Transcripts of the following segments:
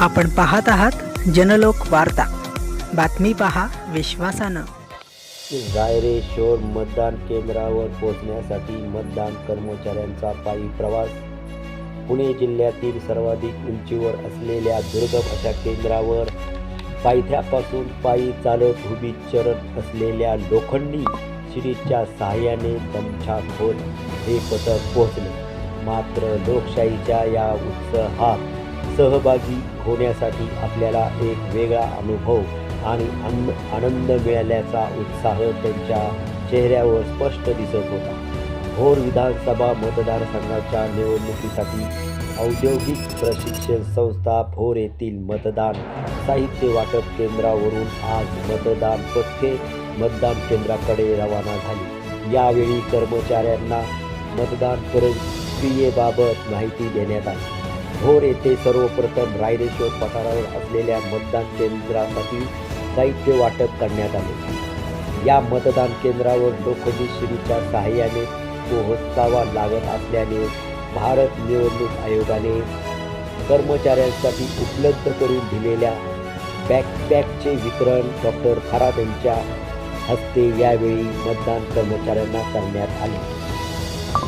आपण पाहत आहात जनलोक वार्ता. बातमी पहा विश्वासानं. रायरेश्वर मतदान केंद्रावर पोहोचण्यासाठी मतदान कर्मचाऱ्यांचा पायी प्रवास. पुणे जिल्ह्यातील सर्वाधिक उंचीवर असलेल्या दुर्गम अशा केंद्रावर पायथ्यापासून पायी चालत उभी चरत असलेल्या लोखंडी शिडीच्या सहाय्याने दमछाक खोल हे पथक पोहोचले. मात्र लोकशाहीच्या या उत्साहात सहभागी होण्यासाठी आपल्याला एक वेगळा अनुभव आणि अन आनंद मिळाल्याचा उत्साह त्यांच्या चेहऱ्यावर स्पष्ट दिसत होता. भोर विधानसभा मतदारसंघाच्या निवडणुकीसाठी औद्योगिक प्रशिक्षण संस्था भोर येथील मतदान साहित्य वाटप केंद्रावरून आज मतदान पथके मतदान केंद्राकडे रवाना झाली. यावेळी कर्मचाऱ्यांना मतदान प्रक्रियेबाबत माहिती देण्यात आली. भोर येथे सर्वप्रथम रायरेश्वर पठारावर असलेल्या मतदान केंद्रासाठी साहित्य वाटप करण्यात आले. या मतदान केंद्रावर लोखंडी शिडीच्या सहाय्याने पोहोचावा लागत असल्याने भारत निवडणूक आयोगाने कर्मचाऱ्यांसाठी उपलब्ध करून दिलेल्या बॅकपॅकचे वितरण डॉक्टर खराब यांच्या हस्ते यावेळी मतदान कर्मचाऱ्यांना करण्यात आले.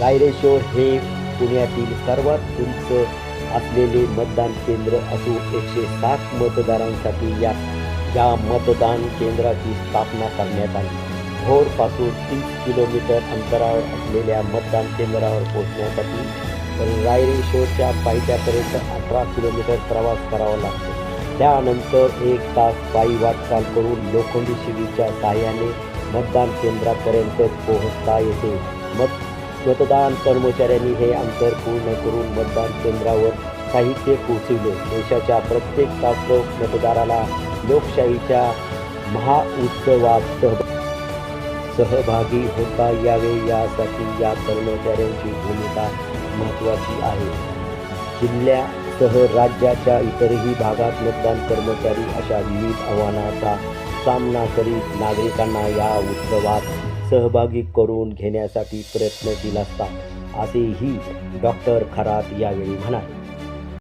रायरेश्वर हे पुण्यातील सर्वात उंच असलेले मतदान केंद्र असून एकशे सात मतदारांसाठी या या मतदान केंद्राची स्थापना करण्यात आली. भोरपासून तीस किलोमीटर अंतरावर असलेल्या मतदान केंद्रावर पोहोचण्यासाठी रायरेश्वरच्या पायथ्यापर्यंत अठरा किलोमीटर प्रवास करावा लागतो. त्यानंतर एक तास पायी वाटचाल करून लोखंडी शिडीच्या सहाय्याने मतदान केंद्रापर्यंत पोहोचता येते. मत मतदान कर्मचाऱ्यांनी हे अंतर पूर्ण करून मतदान केंद्रावर साहित्य पोहोचविले. देशाच्या प्रत्येक पात्र मतदाराला लोकशाहीच्या महाउत्सवात सहभाग सहभागी होता यावे यासाठी या कर्मचाऱ्यांची भूमिका महत्त्वाची आहे. जिल्ह्यासह राज्याच्या इतरही भागात मतदान कर्मचारी अशा विविध आव्हानाचा सामना करीत नागरिकांना या उत्सवात सहभागी करून घेण्यासाठी प्रयत्नशील असतात असेही डॉक्टर खरात यावेळी म्हणाले.